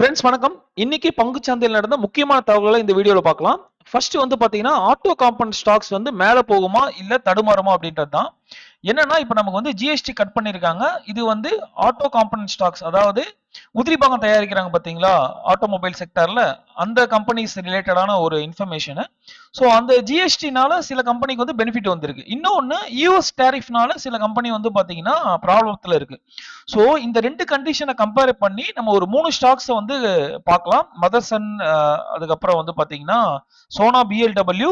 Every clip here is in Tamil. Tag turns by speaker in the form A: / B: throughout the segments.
A: ஃப்ரெண்ட்ஸ் வணக்கம். இன்னைக்கு பங்கு சந்தையில் நடந்த முக்கியமான தகவல்களை இந்த வீடியோவில் பார்க்கலாம். ஃபர்ஸ்ட் வந்து பார்த்தீங்கன்னா ஆட்டோ காம்பன் ஸ்டாக்ஸ் வந்து மேலே போகுமா இல்லை தடுமாறுமா அப்படின்றது தான் என்னன்னா இப்போ நமக்கு வந்து ஜிஎஸ்டி கட் பண்ணியிருக்காங்க. இது வந்து ஆட்டோ காம்பனன்ட் ஸ்டாக்ஸ் அதாவது உதிரி பாகம் தயாரிக்கிறாங்க பாத்தீங்களா? ஆட்டோமொபைல் செக்டர்ல அந்த கம்பெனிஸ் ரிலேட்டடான ஒரு இன்ஃபர்மேஷனு ஸோ அந்த ஜிஎஸ்டினால சில கம்பெனிக்கு வந்து பெனிஃபிட் வந்திருக்கு. இன்னொன்னு யூஎஸ் டேரிஃப்னால சில கம்பெனி வந்து பாத்தீங்கன்னா ப்ராப்ளத்தில் இருக்கு. ஸோ இந்த ரெண்டு கண்டிஷனை கம்பேர் பண்ணி நம்ம ஒரு மூணு ஸ்டாக்ஸை வந்து பார்க்கலாம். மதர்சன் அதுக்கப்புறம் வந்து பாத்தீங்கன்னா சோனா பிஎல்டபிள்யூ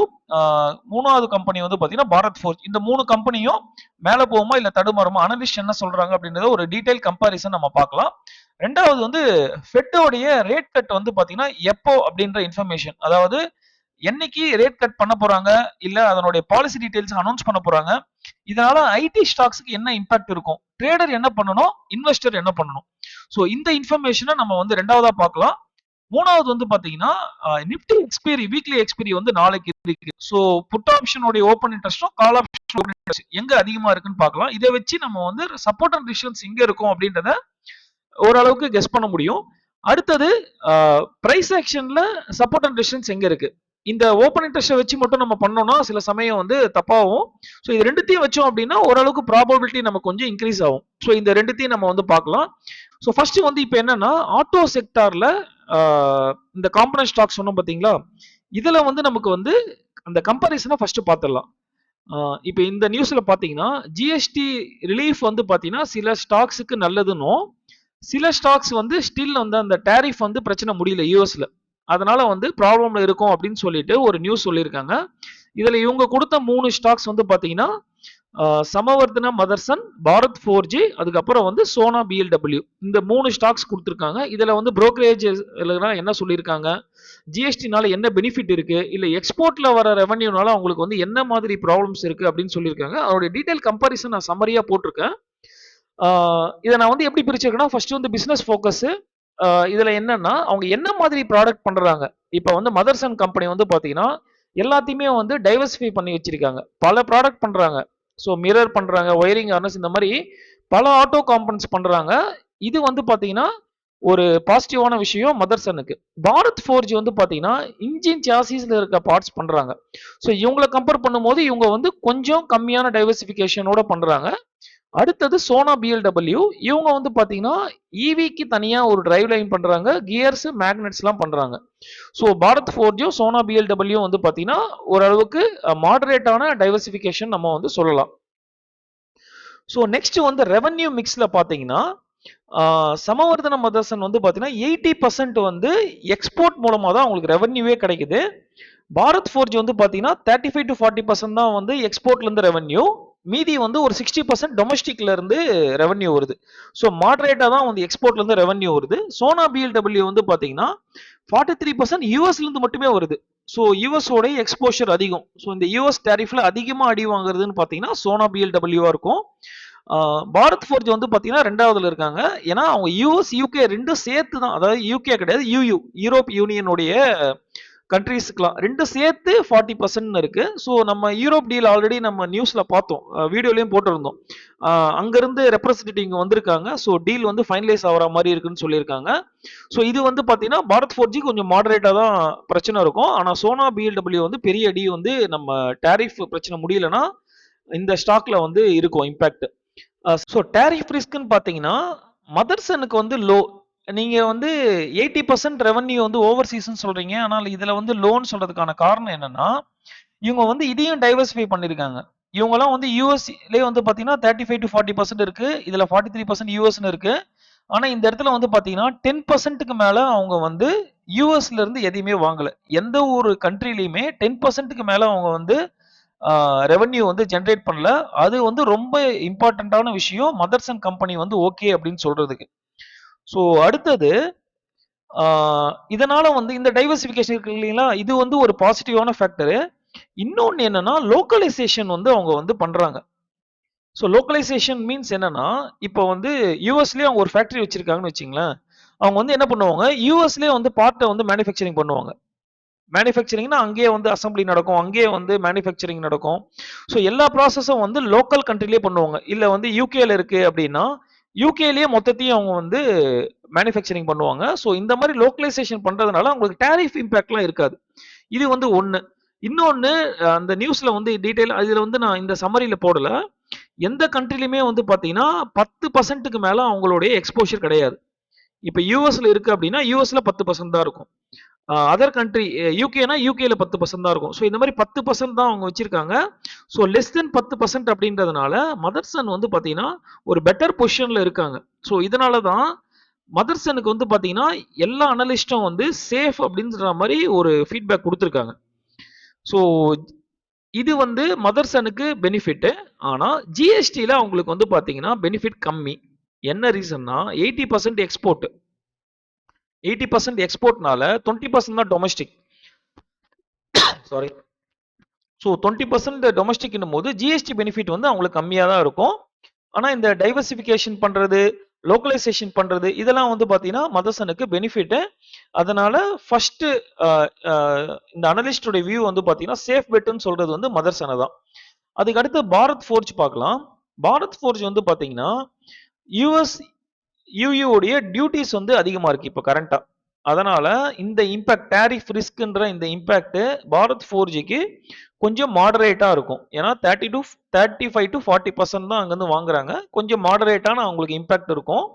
A: மூணாவது கம்பெனி வந்து பாத்தீங்கன்னா பாரத் ஃபோர்ஜ் இந்த மூணு கம்பெனியும் மேல போகுமா இல்ல தடுமாறுமா? அனலிஸ்ட் என்ன சொல்றாங்க அப்படின்றத ஒரு டீடைல் கம்பாரிசன் நம்ம பார்க்கலாம். ரெண்டாவது வந்து ஃபெட்டோடைய ரேட் கட் வந்து பார்த்தீங்கன்னா எப்போ அப்படின்ற இன்ஃபர்மேஷன் அதாவது என்னைக்கு ரேட் கட் பண்ண போறாங்க இல்ல அதனுடைய பாலிசி டீடைல்ஸ் அனௌன்ஸ் பண்ண போறாங்க இதனால ஐடி ஸ்டாக்ஸ்க்கு என்ன இம்பாக்ட் இருக்கும்? ட்ரேடர் என்ன பண்ணணும்? இன்வெஸ்டர் என்ன பண்ணணும்? ஸோ இந்த இன்ஃபர்மேஷனை நம்ம வந்து ரெண்டாவதா பார்க்கலாம். மூணாவது வந்து பாத்தீங்கன்னா நிப்டி எக்ஸ்பீரி வீக்லி எக்ஸ்பீரி வந்து நாளைக்கு இருக்கு. ஸோ புட் ஆப்ஷனுடைய ஓப்பன் இன்ட்ரெஸ்டும் கால் ஆப்ஷன் ஓப்பன் இன்ட்ரெஸ்ட் எங்க அதிகமா இருக்குன்னு பார்க்கலாம். இதை வச்சு நம்ம வந்து சப்போர்ட் அண்ட் டிஸ்டன்ஸ் எங்க இருக்கும் அப்படின்றத ஓரளவுக்கு கெஸ் பண்ண முடியும். அடுத்தது ப்ரைஸ் ஆக்ஷன்ல சப்போர்ட் அண்ட் டிஸ்டன்ஸ் எங்க இருக்கு? இந்த ஓப்பன் இன்ட்ரெஸ்ட்டை வச்சு மட்டும் நம்ம பண்ணோம்னா சில சமயம் வந்து தப்பாகும் ஸோ இது ரெண்டுத்தையும் வச்சோம் அப்படின்னா ஓரளவுக்கு ப்ராபபிலிட்டி நம்ம கொஞ்சம் இன்க்ரீஸ் ஆகும். ஸோ இந்த ரெண்டுத்தையும் நம்ம வந்து பார்க்கலாம். ஸோ ஃபர்ஸ்ட் வந்து இப்போ என்னன்னா ஆட்டோ செக்டார்ல இந்த காம்பனன்ட் ஸ்டாக்ஸ் சொன்னோம் பார்த்தீங்களா? இதில் வந்து நமக்கு வந்து அந்த கம்பாரிசனை ஃபர்ஸ்ட் பார்த்துடலாம் இப்போ இந்த நியூஸ்ல பார்த்தீங்கன்னா ஜிஎஸ்டி ரிலீஃப் வந்து பார்த்தீங்கன்னா சில ஸ்டாக்ஸுக்கு நல்லதுன்னும் சில ஸ்டாக்ஸ் வந்து ஸ்டில் வந்து அந்த டேரிஃப் வந்து பிரச்சனை முடியல யூஎஸ்ல. அதனால வந்து ப்ராப்ளம்ல இருக்கும் அப்படின்னு சொல்லிட்டு ஒரு நியூஸ் சொல்லியிருக்காங்க. இதுல இவங்க கொடுத்த மூணு ஸ்டாக்ஸ் வந்து பாத்தீங்கன்னா சமவர்த்தன மதர்சன் பாரத் ஃபோர் ஜி அதுக்கப்புறம் வந்து சோனா பிஎல்டபிள்யூ இந்த மூணு ஸ்டாக்ஸ் கொடுத்துருக்காங்க. இதுல வந்து புரோக்கரேஜ் என்ன சொல்லியிருக்காங்க? ஜிஎஸ்டினால என்ன பெனிஃபிட் இருக்கு? இல்ல எக்ஸ்போர்ட்ல வர ரெவன்யூனால அவங்களுக்கு வந்து என்ன மாதிரி ப்ராப்ளம்ஸ் இருக்கு அப்படின்னு சொல்லியிருக்காங்க. அதோட டீட்டெயில் கம்பாரிசன் நான் சம்மரியாக போட்டிருக்கேன். இதை நான் வந்து எப்படி பிரிச்சிருக்கேன்னா ஃபர்ஸ்ட் வந்து பிஸ்னஸ் ஃபோக்கஸ் இதில் என்னன்னா அவங்க என்ன மாதிரி ப்ராடக்ட் பண்ணுறாங்க இப்போ வந்து மதர்சன் கம்பெனி வந்து பார்த்தீங்கன்னா எல்லாத்தையுமே வந்து டைவர்சிஃபை பண்ணி வச்சிருக்காங்க. பல ப்ராடக்ட் பண்ணுறாங்க ஸோ மிரர் பண்ணுறாங்க ஒயரிங் அர்னஸ் இந்த மாதிரி பல ஆட்டோ காம்பன்ஸ் பண்ணுறாங்க இது வந்து பார்த்தீங்கன்னா ஒரு பாசிட்டிவான விஷயம் மதர்சனுக்கு பாரத் ஃபோர்ஜி வந்து பார்த்தீங்கன்னா இன்ஜின் சாசிஸில் இருக்க பார்ட்ஸ் பண்ணுறாங்க ஸோ இவங்களை கம்பேர் பண்ணும்போது இவங்க வந்து கொஞ்சம் கம்மியான டைவர்சிஃபிகேஷனோட பண்ணுறாங்க அடுத்தது சோனா பிஎல்டபிள்யூ இவங்க வந்து பார்த்தீங்கன்னா இவிக்கு தனியாக ஒரு டிரைவ் லைன் பண்ணுறாங்க கியர்ஸ் மேக்னெட்ஸ்லாம் பண்ணுறாங்க ஸோ பாரத் ஃபோர்ஜியும் சோனா பிஎல்டபிள்யூ வந்து பார்த்தீங்கன்னா ஓரளவுக்கு மாடரேட்டான டைவர்சிஃபிகேஷன் நம்ம வந்து சொல்லலாம். ஸோ நெக்ஸ்ட் வந்து ரெவன்யூ மிக்ஸில் பார்த்தீங்கன்னா சமவர்தன மதர்சன் வந்து பார்த்தீங்கன்னா எயிட்டி பர்சன்ட் வந்து எக்ஸ்போர்ட் மூலமாக தான் அவங்களுக்கு ரெவன்யூவே கிடைக்குது. பாரத் ஃபோர்ஜி வந்து பார்த்தீங்கன்னா thirty five to forty percent தான் வந்து எக்ஸ்போர்ட்லேருந்து ரெவன்யூ மீதி வந்து ஒரு சிக்ஸ்டி பர்சன்ட் டொமஸ்டிக்ல இருந்து ரெவன்யூ வருது. ஸோ மாடரேட்டாக தான் வந்து எக்ஸ்போர்ட்ல இருந்து ரெவன்யூ வருது. சோனா பிஎல்டபிள்யூ வந்து பார்த்தீங்கன்னா ஃபார்ட்டி த்ரீ பர்சன்ட் யூஎஸ்ல இருந்து மட்டுமே வருது. ஸோ யூஎஸோடைய எக்ஸ்போஷர் அதிகம். ஸோ இந்த யூஎஸ் டேரிஃப்ல அதிகமாக அடி வாங்குறதுன்னு பார்த்தீங்கன்னா சோனா பிஎல்டபிள்யூவா இருக்கும். பாரத் ஃபோர்ஜ் வந்து பார்த்தீங்கன்னா ரெண்டாவதுல இருக்காங்க. ஏன்னா அவங்க யூஎஸ் யூகே ரெண்டும் சேர்த்து தான் அதாவது யூகே கிடையாது யூயூ யூரோப் யூனியனுடைய கண்ட்ரீஸ்க்குலாம் ரெண்டு சேர்த்து ஃபார்ட்டி பர்சன்ட்னு இருக்கு. ஸோ நம்ம யூரோப் டீல் ஆல்ரெடி நம்ம நியூஸ்ல பார்த்தோம். வீடியோலையும் போட்டிருந்தோம். அங்கிருந்து ரெப்ரஸன்டேட்டிவ் இங்கே வந்திருக்காங்க. ஸோ டீல் வந்து ஃபைனலைஸ் ஆகிற மாதிரி இருக்குன்னு சொல்லியிருக்காங்க. ஸோ இது வந்து பார்த்தீங்கன்னா பாரத் ஃபோர் ஜி கொஞ்சம் மாடரேட்டாக தான் பிரச்சனை இருக்கும். ஆனால் சோனா பிஎல்டபிள்யூ வந்து பெரிய அடி வந்து நம்ம டேரிஃப் பிரச்சனை முடியலன்னா இந்த ஸ்டாக்ல வந்து இருக்கும் இம்பேக்ட் ஸோ டேரிஃப் ரிஸ்க்குன்னு பார்த்தீங்கன்னா மதர்சனுக்கு வந்து லோ நீங்க வந்து எயிட்டி பர்சன்ட் ரெவன்யூ வந்து ஓவர்சீஸ்ன்னு சொல்றீங்க. ஆனால் இதுல வந்து லோன் சொல்றதுக்கான காரணம் என்னன்னா இவங்க வந்து இதையும் டைவர்சிஃபை பண்ணிருக்காங்க. இவங்கெல்லாம் வந்து யூஎஸ்லேயே வந்து பார்த்தீங்கன்னா thirty five to forty percent இருக்கு. இதுல ஃபார்ட்டி த்ரீ பர்சன்ட் யூஎஸ்னு இருக்கு. ஆனா இந்த இடத்துல வந்து பாத்தீங்கன்னா டென் பர்சன்ட்டுக்கு மேல அவங்க வந்து யூஎஸ்ல இருந்து எதையுமே வாங்கல. எந்த ஒரு கண்ட்ரிலையுமே டென் பர்சன்ட்டுக்கு மேல அவங்க வந்து ரெவன்யூ வந்து ஜென்ரேட் பண்ணல. அது வந்து ரொம்ப இம்பார்ட்டண்ட்டான விஷயம். மதர்சன் கம்பெனி வந்து ஓகே அப்படின்னு சொல்றதுக்கு. ஸோ அடுத்தது இதனால வந்து இந்த டைவர்சிஃபிகேஷன் இருக்கு இல்லைங்களா? இது வந்து ஒரு பாசிட்டிவான ஃபேக்டரு இன்னொன்று என்னன்னா லோக்கலைசேஷன் வந்து அவங்க வந்து பண்றாங்க. ஸோ லோக்கலைசேஷன் மீன்ஸ் என்னன்னா இப்போ வந்து யூஎஸ்லேயே அவங்க ஒரு ஃபேக்டரி வச்சிருக்காங்கன்னு வச்சிங்களேன். அவங்க வந்து என்ன பண்ணுவாங்க? யூஎஸ்லேயே வந்து பார்ட்டை வந்து மேனுஃபேக்சரிங் பண்ணுவாங்க. மேனுஃபேக்சரிங்னா அங்கேயே வந்து அசம்பிளி நடக்கும். அங்கேயே வந்து மேனுஃபேக்சரிங் நடக்கும். ஸோ எல்லா ப்ராசஸும் வந்து லோக்கல் கண்ட்ரிலேயே பண்ணுவாங்க. இல்லை வந்து யூகேல இருக்கு அப்படின்னா யூகேலேயே மொத்தத்தையும் அவங்க வந்து மேனுஃபேக்சரிங் பண்ணுவாங்க. ஸோ இந்த மாதிரி லோக்கலைசேஷன் பண்ணுறதுனால அவங்களுக்கு டேரிஃப் இம்பேக்ட்லாம் இருக்காது. இது வந்து ஒன்று இன்னொன்று அந்த நியூஸில் வந்து டீட்டெயில் அதில் வந்து நான் இந்த சம்மரியில் போடல. எந்த கண்ட்ரிலையுமே வந்து பார்த்தீங்கன்னா, பத்து பர்சன்ட்டுக்கு மேலே அவங்களுடைய எக்ஸ்போஷர் கிடையாது. இப்போ யுஎஸ்ல இருக்கு அப்படின்னா யூஎஸ்ல பத்து பர்சன்ட் தான் இருக்கும். அதர் கண்ட்ரி யூகேனா யூகேல பத்து பர்சன்ட் தான் இருக்கும். ஸோ இந்த மாதிரி பத்து பர்சன்ட் தான் அவங்க வச்சிருக்காங்க. ஸோ லெஸ் தென் பத்து பர்சன்ட் அப்படின்றதுனால மதர்சன் வந்து பார்த்தீங்கன்னா, ஒரு பெட்டர் பொசிஷனில் இருக்காங்க. ஸோ இதனால தான் மதர்சனுக்கு வந்து பார்த்தீங்கன்னா, எல்லா அனலிஸ்ட்டும் வந்து சேஃப் அப்படின்ற மாதிரி ஒரு ஃபீட்பேக் கொடுத்துருக்காங்க ஸோ இது வந்து மதர்சனுக்கு பெனிஃபிட்டு. ஆனால் ஜிஎஸ்டியில் அவங்களுக்கு வந்து பார்த்தீங்கன்னா, பெனிஃபிட் கம்மி. என்ன ரீசன்னா 80% எயிட்டி பர்சன்ட் எக்ஸ்போர்ட்னால 20% தான் domestic. Sorry. So twenty percent டொமஸ்டிக்னும் போது ஜிஎஸ்டி பெனிஃபிட் வந்து அவங்களுக்கு கம்மியாக தான் இருக்கும். ஆனால் இந்த டைவர்சிஃபிகேஷன் பண்ணுறது லோக்கலைசேஷன் பண்ணுறது இதெல்லாம் வந்து பார்த்தீங்கன்னா, மதர்சனுக்கு பெனிஃபிட்டு. அதனால ஃபஸ்ட்டு இந்த அனலிஸ்ட்டோட வியூ வந்து பார்த்தீங்கன்னா, சேஃப் பெட்டுன்னு சொல்கிறது வந்து மதர்சனை தான். அதுக்கு அடுத்து பாரத் ஃபோர்ஜ் பார்க்கலாம். பாரத் ஃபோர்ஜ் வந்து பார்த்தீங்கன்னா, யுஎஸ், யூயூடைய டியூட்டிஸ் டியூட்டீஸ் வந்து அதிகமாக இருக்குது இப்போ கரண்ட்டாக அதனால் இந்த இம்பேக்ட் டேரிஃப் ரிஸ்க்குன்ற இந்த இம்பேக்ட்டு பாரத் ஃபோர்ஜ்க்கு கொஞ்சம் மாடரேட்டாக இருக்கும். ஏன்னா thirty to thirty five to forty percent தான் அங்கேருந்து வாங்குறாங்க. கொஞ்சம் மாடரேட்டான அவங்களுக்கு இம்பேக்ட் இருக்கும்.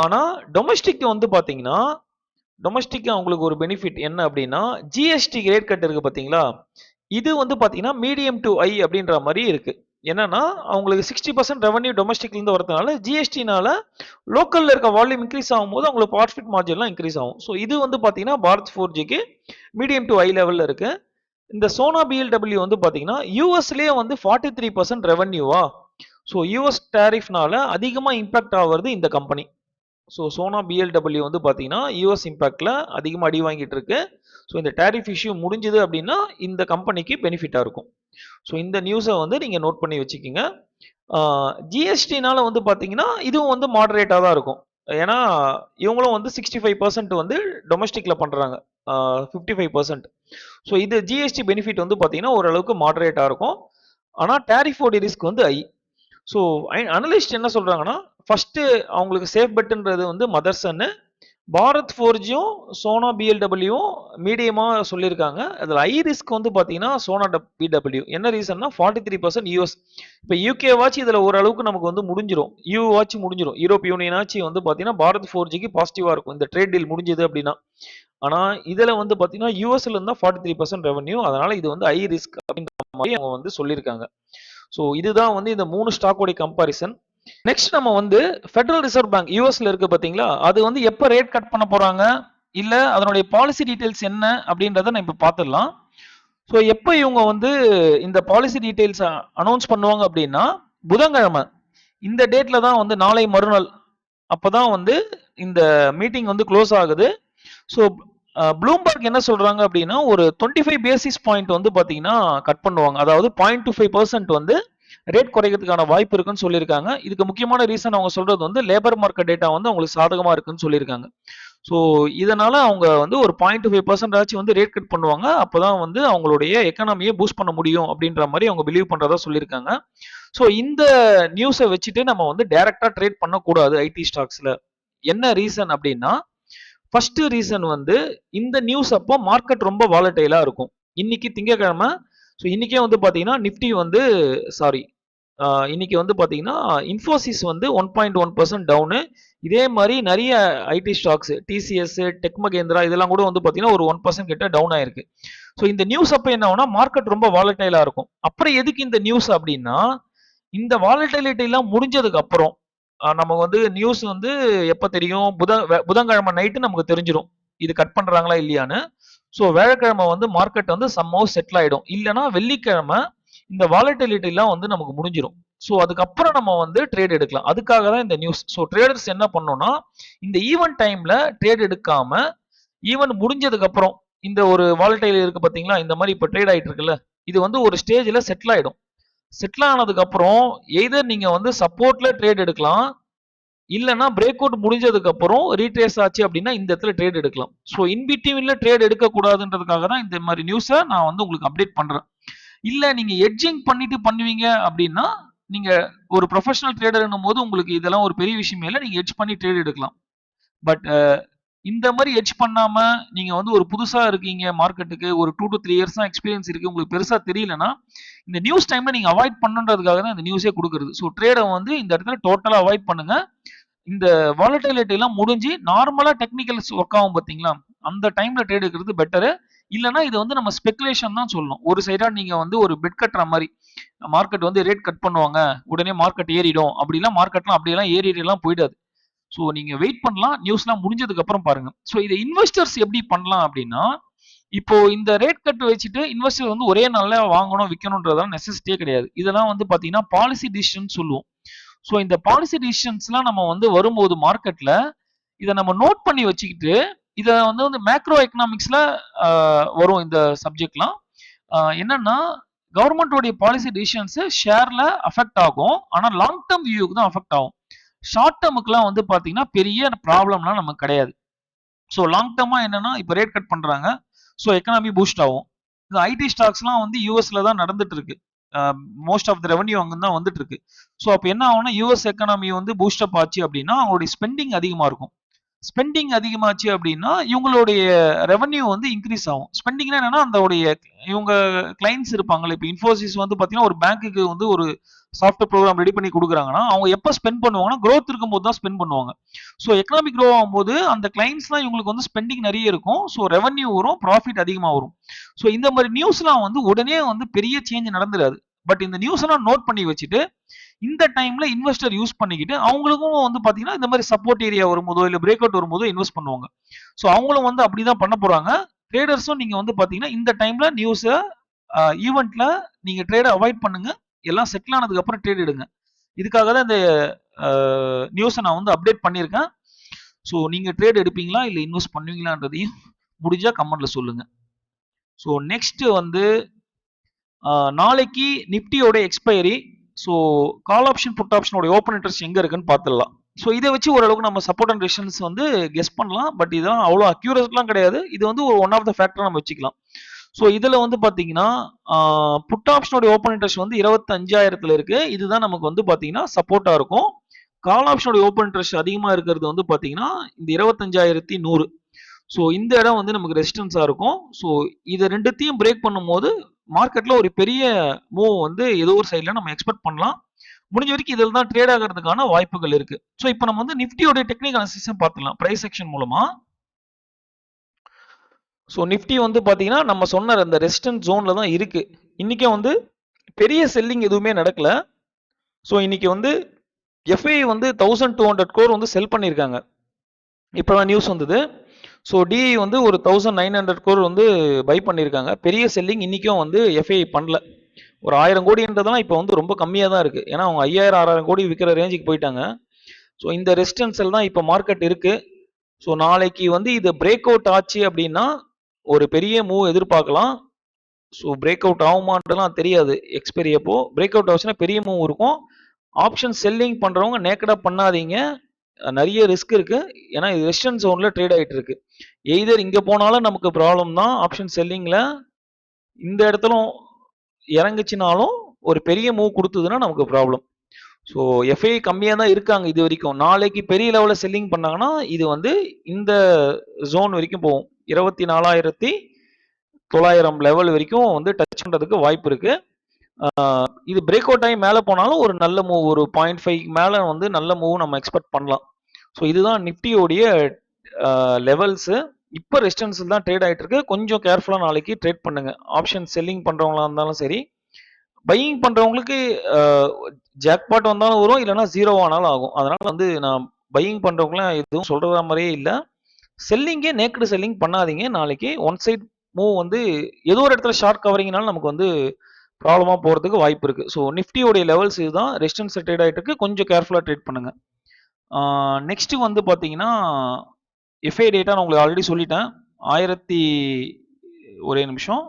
A: ஆனால் டொமஸ்டிக் வந்து பார்த்தீங்கன்னா, டொமஸ்டிக் அவங்களுக்கு ஒரு பெனிஃபிட் என்ன அப்படின்னா ஜிஎஸ்டி ரேட் கட் இருக்குது பார்த்தீங்களா? இது வந்து பார்த்தீங்கன்னா, மீடியம் டூ ஐ அப்படின்ற மாதிரி இருக்குது என்னன்னா, அவங்களுக்கு சிக்ஸ்டி பர்சன்ட் ரெவன்யூ டொமஸ்டிக்ல இருந்து வரதுனால ஜிஎஸ்டினால லோக்கல்ல இருக்க வால்யூம் இன்க்ரீஸ் ஆகும்போது அவங்களுக்கு ப்ராஃபிட் மார்ஜின்லாம் இன்க்ரீஸ் ஆகும். ஸோ இது வந்து பார்த்தீங்கன்னா, பாரத் ஃபோர் ஜிக்கு மீடியம் டு ஹை லெவலில் இருக்கு. இந்த சோனா பிஎல்டபிள்யூ வந்து பார்த்தீங்கன்னா, யூஎஸ்லேயே வந்து ஃபார்ட்டி த்ரீ பர்சன்ட் ரெவன்யூவா ஸோ யூஎஸ் டேரிஃப்னால அதிகமாக இம்பாக்ட் ஆகிறது இந்த கம்பெனி. ஸோ சோனா பிஎல்டபிள்யூ வந்து பார்த்தீங்கன்னா, யூஎஸ் இம்பாக்ட்ல அதிகமாக அடி வாங்கிட்டு இருக்கு. ஸோ இந்த டேரிஃப் இஷ்யூ முடிஞ்சது அப்படின்னா இந்த கம்பெனிக்கு பெனிஃபிட்டாக இருக்கும். ஸோ இந்த நியூஸை வந்து நீங்கள் நோட் பண்ணி வச்சுக்கங்க. ஜிஎஸ்டினால் ஜிஎஸ்டினால வந்து பார்த்தீங்கன்னா, இதுவும் வந்து மாடரேட்டாக தான் இருக்கும். ஏன்னா, இவங்களும் வந்து 65% வந்து டொமஸ்டிக்கில் பண்ணுறாங்க ஃபிஃப்டி ஃபைவ் பர்சன்ட் ஸோ இது ஜிஎஸ்டி பெனிஃபிட் வந்து பார்த்தீங்கன்னா, ஓரளவுக்கு மாடரேட்டாக இருக்கும். ஆனால் டேரிஃபோடி ரிஸ்க் வந்து ஐ ஸோ ஐ அனலிஸ்ட் என்ன சொல்கிறாங்கன்னா ஃபஸ்ட்டு அவங்களுக்கு சேஃப் பெட்டுன்றது வந்து மதர்சன்னு. பாரத் ஃபோர்ஜியும் சோனா பிஎல்டபிள்யூவும் மீடியமாக சொல்லியிருக்காங்க. அதில் ஹை ரிஸ்க் வந்து பார்த்தீங்கன்னா, சோனா டப் பிடபிள்யூ. என்ன ரீசன்னா 43% யுஎஸ். இப்ப யுகே வாட்ச் இதில் ஓரளவுக்கு நமக்கு வந்து முடிஞ்சிடும் யூ வாட்ச் முடிஞ்சிடும் யூரோப் யூனியன் ஆச்சு வந்து பார்த்தீங்கன்னா, பாரத் ஃபோர்ஜிக்கு பாசிட்டிவாக இருக்கும். இந்த ட்ரேட் டீல் முடிஞ்சது அப்படின்னா ஆனால் இதில் வந்து பார்த்தீங்கன்னா, யூஎஸ்ல இருந்தால் ஃபார்ட்டி த்ரீ பர்சன்ட் ரெவன்யூ அதனால் இது வந்து ஹை ரிஸ்க் அப்படின்ற மாதிரி அவங்க வந்து சொல்லியிருக்காங்க. ஸோ இதுதான் வந்து இந்த மூணு ஸ்டாக்கோடைய கம்பாரிசன் நெக்ஸ்ட் நம்ம வந்து ஃபெடரல் ரிசர்வ் பேங்க் யூஎஸ்ல இருக்கு பார்த்தீங்களா? அது வந்து எப்போ ரேட் கட் பண்ண போறாங்க? இல்ல அதனுடைய பாலிசி டீட்டெயில்ஸ் என்ன? அப்படின்றத நான் இப்ப பார்த்துடலாம். ஸோ எப்போ இவங்க வந்து இந்த பாலிசி டீடைல்ஸ் அனௌன்ஸ் பண்ணுவாங்க அப்படின்னா புதன்கிழமை. இந்த டேட்ல தான் வந்து நாளை மறுநாள். அப்போதான் வந்து இந்த மீட்டிங் வந்து க்ளோஸ் ஆகுது. ஸோ ப்ளூம்பர்க் என்ன சொல்றாங்க அப்படின்னா ஒரு 25 பேசிஸ் பாயிண்ட் வந்து பார்த்தீங்கன்னா, கட் பண்ணுவாங்க. அதாவது 0.25% வந்து ரேட் குறைக்கிறதுக்கான வாய்ப்பு இருக்குன்னு சொல்லியிருக்காங்க. இதுக்கு முக்கியமான ரீசன் அவங்க சொல்றது வந்து லேபர் மார்க்கெட் டேட்டா வந்து அவங்களுக்கு சாதகமாக இருக்குன்னு சொல்லியிருக்காங்க. ஸோ இதனால அவங்க வந்து ஒரு பாயிண்ட் ஃபைவ் பர்சன்ட் ஆச்சு வந்து ரேட் கட் பண்ணுவாங்க. அப்போதான் வந்து அவங்களுடைய எக்கனாமியை பூஸ்ட் பண்ண முடியும் அப்படின்ற மாதிரி அவங்க பிலீவ் பண்றதா சொல்லியிருக்காங்க. ஸோ இந்த நியூஸை வச்சுட்டு நம்ம வந்து டைரக்டா ட்ரேட் பண்ணக்கூடாது ஐடி ஸ்டாக்ஸ்ல. என்ன ரீசன் அப்படின்னா ஃபர்ஸ்ட் ரீசன் வந்து இந்த நியூஸ் அப்போ மார்க்கெட் ரொம்ப வாலட்டைலா இருக்கும். இன்னைக்கு திங்கட்கிழமை. ஸோ இன்றைக்கே வந்து பார்த்தீங்கன்னா, நிஃப்டி வந்து சாரி இன்னைக்கு வந்து பார்த்தீங்கன்னா, இன்ஃபோசிஸ் வந்து 1.1% டவுனு. இதே மாதிரி நிறைய IT stocks TCS, tech Mahindra இதெல்லாம் கூட வந்து பார்த்தீங்கன்னா, ஒரு ஒன் பர்சன்ட் கிட்ட டவுன் ஆயிருக்கு. ஸோ இந்த நியூஸ் அப்போ என்ன ஆகும்னா, மார்க்கெட் ரொம்ப வாலட்டைலாக இருக்கும். அப்புறம் எதுக்கு இந்த நியூஸ் அப்படின்னா இந்த வாலட்டைலிட்டிலாம் முடிஞ்சதுக்கு அப்புறம் நமக்கு நம்ம வந்து நியூஸ் வந்து எப்போ தெரியும்? புத புதன்கிழமை நைட்டு நமக்கு தெரிஞ்சிடும் இது கட் பண்றாங்களா இல்லையான்னு. ஸோ வியாழக்கிழமை வந்து மார்க்கெட் வந்து சம்ஹவ் செட்டில் ஆயிடும். இல்லைன்னா வெள்ளிக்கிழமை இந்த வாலடைலிட்டிலாம் வந்து நமக்கு முடிஞ்சிடும் ஸோ அதுக்கப்புறம் நம்ம வந்து ட்ரேட் எடுக்கலாம். அதுக்காக தான் இந்த நியூஸ். ஸோ ட்ரேடர்ஸ் என்ன பண்ணோம்னா இந்த ஈவெண்ட் டைம்ல ட்ரேட் எடுக்காம, ஈவென்ட் முடிஞ்சதுக்கு அப்புறம் இந்த ஒரு வாலடைல் இருக்கு பார்த்தீங்களா? இந்த மாதிரி இப்போ ட்ரேட் ஆகிட்டு இருக்குல்ல. இது வந்து ஒரு ஸ்டேஜில் செட்டில் ஆகிடும் செட்டில் ஆனதுக்கப்புறம் எய்தர் நீங்கள் வந்து சப்போர்ட்டில் ட்ரேட் எடுக்கலாம். இல்லைன்னா பிரேக் அவுட் முடிஞ்சதுக்கு அப்புறம் ரீட்ரேஸ் ஆச்சு அப்படின்னா இந்த இடத்துல ட்ரேட் எடுக்கலாம். ஸோ இன் ட்ரேட் எடுக்கக்கூடாதுன்றதுக்காக தான் இந்த மாதிரி நியூஸை நான் வந்து உங்களுக்கு அப்டேட் பண்ணுறேன் இல்லை நீங்கள் எட்ஜிங் பண்ணிட்டு பண்ணுவீங்க அப்படின்னா நீங்கள் ஒரு ப்ரொஃபஷனல் ட்ரேடர்னும் போது உங்களுக்கு இதெல்லாம் ஒரு பெரிய விஷயமே இல்லை நீங்கள் எட்ஜ் பண்ணி ட்ரேட் எடுக்கலாம் பட் இந்த மாதிரி எட்ஜ் பண்ணாம நீங்க வந்து ஒரு புதுசா இருக்கீங்க மார்க்கெட்டுக்கு ஒரு டூ டு த்ரீ இயர்ஸ் தான் எக்ஸ்பீரியன்ஸ் இருக்கு உங்களுக்கு பெருசா தெரியலனா இந்த நியூஸ் டைம்ல நீங்க அவாய்ட் பண்ணுன்றதுக்காக தான் இந்த நியூஸே கொடுக்குறது. ஸோ ட்ரேடை வந்து இந்த இடத்துல டோட்டலா அவாய்ட் பண்ணுங்க. இந்த வாலட்டிலிட்டி எல்லாம் முடிஞ்சு நார்மலா டெக்னிக்கல்ஸ் ஒர்க் ஆகும் பாத்தீங்களா அந்த டைம்ல ட்ரேட் எடுக்கிறது பெட்டரு இல்லைன்னா இது வந்து நம்ம ஸ்பெகுலேஷன் தான் சொல்லணும். ஒரு சைடா நீங்க வந்து ஒரு பெட் கட்டுற மாதிரி மார்க்கெட் வந்து ரேட் கட் பண்ணுவாங்க. உடனே மார்க்கெட் ஏறிடும். அப்படிலாம் மார்க்கெட்லாம் அப்படியெல்லாம் ஏறிடலாம் போயிடாது. ஸோ நீங்க வெயிட் பண்ணலாம். நியூஸ்லாம் முடிஞ்சதுக்கு அப்புறம் பாருங்க. ஸோ இதை இன்வெஸ்டர்ஸ் எப்படி பண்ணலாம் அப்படின்னா இப்போ இந்த ரேட் கட் வச்சுட்டு இன்வெஸ்டர் வந்து ஒரே நாளில் வாங்கணும் விற்கணுன்றதெல்லாம் நெசசிட்டியே கிடையாது. இதெல்லாம் வந்து பார்த்தீங்கன்னா பாலிசி டிசிஷன் சொல்லுவோம். ஸோ இந்த பாலிசி டிசிஷன்ஸ்லாம் நம்ம வந்து வரும்போது மார்க்கெட்டில் இதை நம்ம நோட் பண்ணி வச்சுக்கிட்டு இதை வந்து வந்து மேக்ரோ எக்கனாமிக்ஸில் வரும் இந்த சப்ஜெக்ட்லாம் என்னன்னா கவர்மெண்டோடைய பாலிசி டிசிஷன்ஸ் ஷேர்ல அஃபெக்ட் ஆகும். ஆனால் லாங் டேர்ம் வியூக்கு தான் அஃபெக்ட் ஆகும். ஷார்ட் டேர்முக்குலாம் வந்து பார்த்தீங்கன்னா பெரிய ப்ராப்ளம்லாம் நமக்கு கிடையாது. ஸோ லாங் டேர்மாக என்னன்னா இப்போ ரேட் கட் பண்ணுறாங்க ஸோ எக்கனாமி பூஸ்ட் ஆகும். இந்த ஐடி ஸ்டாக்ஸ்லாம் வந்து யூஎஸ்ல தான் நடந்துட்டு இருக்கு மோஸ்ட் ஆஃப் த ரெவன்யூ அங்கே தான் வந்துட்டு இருக்கு ஸோ அப்போ என்ன ஆகும்னா யூஎஸ் எக்கனாமி வந்து பூஸ்டப் ஆச்சு அப்படின்னா அவங்களுடைய ஸ்பெண்டிங் அதிகமாக இருக்கும். ஸ்பெண்டிங் அதிகமாச்சு அப்படின்னா இவங்களுடைய ரெவன்யூ வந்து இன்க்ரீஸ் ஆகும். ஸ்பெண்டிங்னா என்னன்னா அதோடைய இவங்க கிளைண்ட்ஸ் இருப்பாங்களே இப்போ இன்ஃபோசிஸ் வந்து பார்த்தீங்கன்னா ஒரு பேங்க்குக்கு வந்து ஒரு சாஃப்ட்வேர் ப்ரோக்ராம் ரெடி பண்ணி கொடுக்குறாங்கன்னா அவங்க எப்போ ஸ்பெண்ட் பண்ணுவாங்கன்னா க்ரோத் இருக்கும்போது தான் ஸ்பெண்ட் பண்ணுவாங்க. ஸோ எக்கனாமிக் க்ரோ ஆகும்போது அந்த கிளைண்ட்ஸ்லாம் இவங்களுக்கு வந்து ஸ்பெண்டிங் நிறைய இருக்கும். ஸோ ரெவன்யூ வரும் ப்ராஃபிட் அதிகமாக வரும். ஸோ இந்த மாதிரி நியூஸ்லாம் வந்து உடனே வந்து பெரிய சேஞ்ச் நடந்துடாது பட் இந்த நியூஸ்லாம் நோட் பண்ணி வச்சுட்டு இந்த டைம்ல இன்வெஸ்டர் யூஸ் பண்ணிக்கிட்டு அவங்களுக்கும் வந்து பாத்தீங்கன்னா இந்த மாதிரி சப்போர்ட் ஏரியா வரும்போதோ இல்ல பிரேக் அவுட் வரும்போதோ இன்வெஸ்ட் பண்ணுவாங்க. ஸோ அவங்களும் வந்து அப்படிதான் பண்ண போறாங்க. ட்ரேடர்ஸும் நீங்க வந்து பாத்தீங்கன்னா இந்த டைம்ல நியூஸை ஈவெண்ட்ல நீங்க ட்ரேடை அவாய்ட் பண்ணுங்க. எல்லாம் செட்டில் ஆனதுக்கு அப்புறம் ட்ரேட் எடுங்க. இதுக்காக தான் இந்த நியூஸை நான் வந்து அப்டேட் பண்ணியிருக்கேன். ஸோ நீங்க ட்ரேட் எடுப்பீங்களா இல்லை இன்வெஸ்ட் பண்ணுவீங்களான்றதையும் முடிஞ்சா கமெண்ட்ல சொல்லுங்க. ஸோ நெக்ஸ்ட் வந்து நாளைக்கு நிப்டியோட expiry so call option put ஆப்ஷனோட open interest எங்கே இருக்குன்னு பார்த்துடலாம் ஸோ இதை வச்சு ஓரளவுக்கு நம்ம சப்போர்ட் அண்ட் ரெஷன்ஸ் வந்து கெஸ் பண்ணலாம். பட் இதெல்லாம் அவ்வளோ அக்யூரேட்லாம் கிடையாது. இது வந்து ஒரு ஒன் ஆஃப் த ஃபேக்டர் நம்ம வச்சுக்கலாம். ஸோ இதில் வந்து பார்த்தீங்கன்னா புட் ஆப்ஷனோட ஓப்பன் இன்ட்ரெஸ்ட் வந்து இருபத்தஞ்சாயிரத்தில் இருக்கு. இதுதான் நமக்கு வந்து பார்த்தீங்கன்னா சப்போர்ட்டாக இருக்கும். கால் ஆப்ஷனோட ஓப்பன் இன்ட்ரெஸ்ட் அதிகமாக இருக்கிறது வந்து பார்த்தீங்கன்னா இந்த இருபத்தஞ்சாயிரத்தி நூறு. ஸோ இந்த இடம் வந்து நமக்கு ரெசிஸ்டன்ஸாக இருக்கும். ஸோ இதை ரெண்டுத்தையும் பிரேக் பண்ணும்போது மார்க்கெட்டில் ஒரு பெரிய மூவ் வந்து ஏதோ ஒரு சைடில் நம்ம எக்ஸ்பெக்ட் பண்ணலாம். முடிஞ்ச வரைக்கும் இதில் தான் ட்ரேட் ஆகிறதுக்கான வாய்ப்புகள் இருக்கு. ஸோ இப்போ நம்ம வந்து நிஃப்டியோட டெக்னிக்கல் அனாலிசிஸும் பார்த்துக்கலாம். ப்ரைஸ் செக்ஷன் மூலமா. ஸோ நிஃப்டி வந்து பார்த்தீங்கன்னா நம்ம சொன்ன அந்த ரெசிஸ்டன்ட் ஜோனில் தான் இருக்கு. இன்றைக்கே வந்து பெரிய செல்லிங் எதுவுமே நடக்கல. ஸோ இன்னைக்கு வந்து எஃப்ஐ வந்து தௌசண்ட் டூ ஹண்ட்ரட் கோர் வந்து செல் பண்ணியிருக்காங்க. இப்போ தான் நியூஸ் வந்தது. ஸோ டிஐ வந்து ஒரு தௌசண்ட் நைன் ஹண்ட்ரட் கோர் வந்து பை பண்ணியிருக்காங்க பெரிய செல்லிங் இன்றைக்கும் வந்து எஃப்ஐ பண்ணல. ஒரு ஆயிரம் கோடின்றதெல்லாம் இப்போ வந்து ரொம்ப கம்மியாக தான் இருக்குது ஏன்னா அவங்க ஐயாயிரம் ஆறாயிரம் கோடி விற்கிற ரேஞ்சுக்கு போயிட்டாங்க. ஸோ இந்த ரெசிஸ்டன்ஸில் தான் இப்போ மார்க்கெட் இருக்குது ஸோ நாளைக்கு வந்து இது பிரேக் அவுட் ஆச்சு அப்படின்னா ஒரு பெரிய மூவ் எதிர்பார்க்கலாம். ஸோ பிரேக் அவுட் ஆகுமான்றலாம் தெரியாது. எக்ஸ்பெரி அப்போ பிரேக் அவுட் ஆச்சுன்னா பெரிய மூவ் இருக்கும். ஆப்ஷன் செல்லிங் பண்ணுறவங்க நேக்கடாக பண்ணாதீங்க. நிறைய ரிஸ்க் இருக்கு. ஏன்னா இது வெஸ்டர்ன் ஜோன்ல ட்ரேட் ஆயிட்டு இருக்கு. எய்தர் இங்க போனாலும் நமக்கு ப்ராப்ளம் தான். ஆப்ஷன் செல்லிங்ல இந்த இடத்துலும் இறங்குச்சுனாலும் ஒரு பெரிய மூவ் கொடுத்ததுன்னா நமக்கு ப்ராப்ளம் ஸோ எஃப்ஐ கம்மியாக தான் இருக்காங்க இது வரைக்கும். நாளைக்கு பெரிய லெவலில் செல்லிங் பண்ணாங்கன்னா இது வந்து இந்த ஜோன் வரைக்கும் போகும். இருபத்தி நாலாயிரத்தி தொள்ளாயிரம் லெவல் வரைக்கும் வந்து டச் பண்ணுறதுக்கு வாய்ப்பு இருக்கு. இது பிரேக் அவுட் ஆகி மேலே போனாலும் ஒரு நல்ல மூவ் ஒரு பாயிண்ட் ஃபைவ் மேலே வந்து நல்ல மூவ் நம்ம எக்ஸ்பெக்ட் பண்ணலாம். ஸோ இதுதான் நிஃப்டியோடைய லெவல்ஸு இப்போ ரெசிஸ்டன்ஸில் தான் ட்ரேட் ஆகிட்டு இருக்கு கொஞ்சம் கேர்ஃபுல்லாக நாளைக்கு ட்ரேட் பண்ணுங்க. ஆப்ஷன் செல்லிங் பண்ணுறவங்களா இருந்தாலும் சரி. பையிங் பண்ணுறவங்களுக்கு ஜாக்பாட் வந்தாலும் வரும். இல்லைனா ஜீரோ ஆனாலும் ஆகும். அதனால் வந்து நான் பையிங் பண்ணுறவங்களாம் எதுவும் சொல்கிற மாதிரியே இல்லை. செல்லிங்கே நேக்கடு செல்லிங் பண்ணாதீங்க. நாளைக்கு ஒன் சைட் மூவ் வந்து ஏதோ ஒரு இடத்துல ஷார்ட் கவரிங்னாலும் நமக்கு வந்து ப்ராப்ளமாக போகிறதுக்கு வாய்ப்பு இருக்குது ஸோ நிஃப்டியோடைய லெவல்ஸ் இதுதான். ரெசிஸ்டன்ஸ் ட்ரேட் ஆகிட்டு இருக்கு கொஞ்சம் கேர்ஃபுல்லாக ட்ரேட் பண்ணுங்கள் நெக்ஸ்ட் வந்து பார்த்தீங்கன்னா எஃப்ஐ டேட்டா நான் உங்களுக்கு ஆல்ரெடி சொல்லிட்டேன். ஆயிரத்தி ஒரே நிமிஷம்.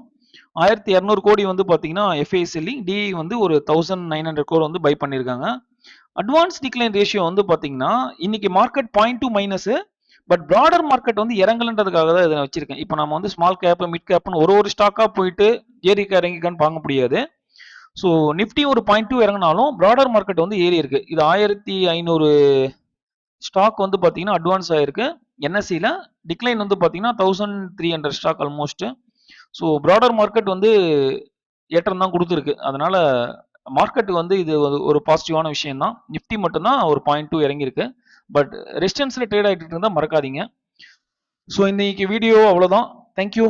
A: ஆயிரத்தி இரநூறு கோடி வந்து பார்த்தீங்கன்னா எஃப்ஐ செல்லிங் டி வந்து ஒரு தௌசண்ட் நைன் ஹண்ட்ரட் கோர் வந்து பை பண்ணியிருக்காங்க அட்வான்ஸ் டிக்ளைன் ரேஷியோ வந்து பார்த்தீங்கன்னா இன்னைக்கு market point two minus but broader market வந்து இறங்கலன்றதுக்காக தான் இதை வச்சிருக்கேன். இப்போ நம்ம வந்து ஸ்மால் கேப் மிட் கேப்னு ஒரு ஒரு ஸ்டாக்காக போயிட்டு ஏறிக்கா இறங்கிக்கான்னு பார்க்க முடியாது. ஸோ நிஃப்டி ஒரு பாயிண்ட் டூ இறங்கினாலும் ப்ராடர் மார்க்கெட் வந்து ஏறி இருக்கு. இது ஆயிரத்தி ஐநூறு ஸ்டாக் வந்து பார்த்தீங்கன்னா அட்வான்ஸ் ஆகிருக்கு என்எஸ்சியில் டிக்ளைன் வந்து பார்த்தீங்கன்னா thousand three hundred stock almost so broader market வந்து ஏற்றம் தான் கொடுத்துருக்கு. அதனால் மார்க்கெட்டு வந்து இது ஒரு- ஒரு பாசிட்டிவான விஷயம் தான் நிஃப்டி மட்டும்தான் ஒரு பாயிண்ட் டூ இறங்கியிருக்கு. பட் ரெசிஸ்டன்ஸில் ட்ரேட் ஆகிட்டு இருந்தால் மறக்காதீங்க. ஸோ இன்னைக்கு வீடியோ அவ்வளோதான் தேங்க்யூ